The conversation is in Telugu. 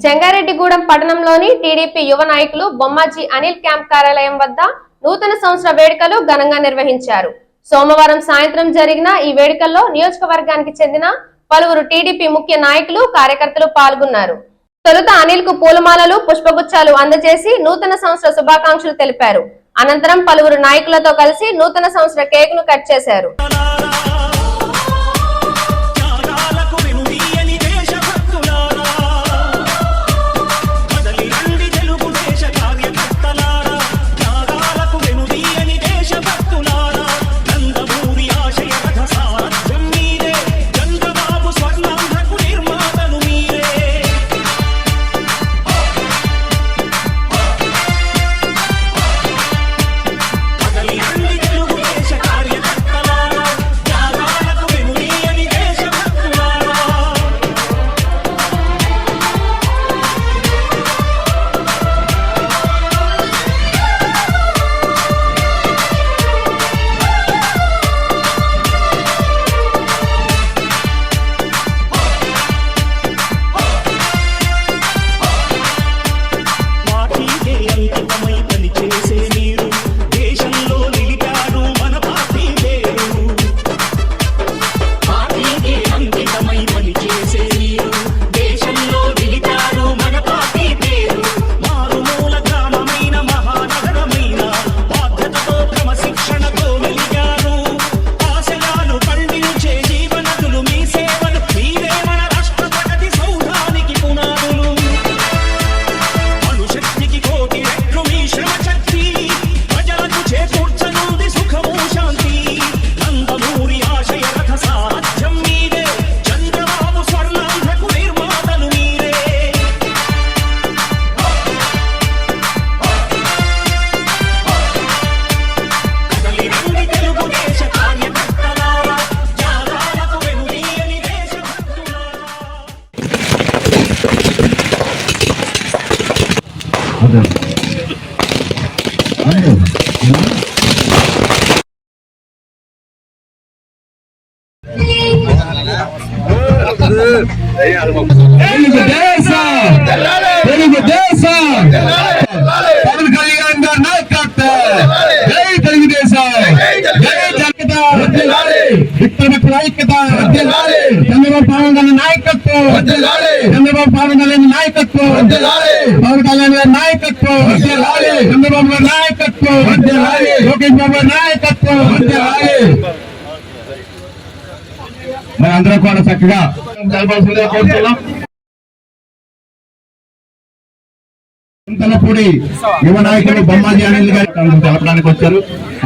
జంగారెడ్డిగూడెం పట్టణంలోని టీడీపీ యువ నాయకులు బొమ్మాజీ అనిల్ క్యాంప్ కార్యాలయం వద్ద నూతన సంవత్సర వేడుకలు ఘనంగా నిర్వహించారు. సోమవారం సాయంత్రం జరిగిన ఈ వేడుకల్లో నియోజకవర్గానికి చెందిన పలువురు టీడీపీ ముఖ్య నాయకులు కార్యకర్తలు పాల్గొన్నారు. తొలుత అనిల్కు పూలమాలలు పుష్పగుచ్చాలు అందజేసి నూతన సంవత్సర శుభాకాంక్షలు తెలిపారు. అనంతరం పలువురు నాయకులతో కలిసి నూతన సంవత్సర కేక్ను కట్ చేశారు. తెలుగుదేశం తెలుగుదేశం పవన్ కళ్యాణ్ గారి నాయకత్వం జై తెలుగుదేశం జై జనతా విక్రమిత్ర ఐక్యత చంద్రబాబు పవన్ కళ్యాణ్ నాయకత్వం చంద్రబాబు పవన్ కళ్యాణ్ నాయకత్వం పవన్ కళ్యాణ్ గారి నాయకత్వం. చంద్రబాబు గారి నాయకత్వం. లోకేష్ బాబు గారి నాయకత్వం. మరి అందరూ కూడా చక్కగా తెలపాల్సిందిగా కోరుతున్నాం. చింతలపూడి యువ నాయకులు బొమ్మాజీ అనిల్ గారి తెలపడానికి వచ్చారు.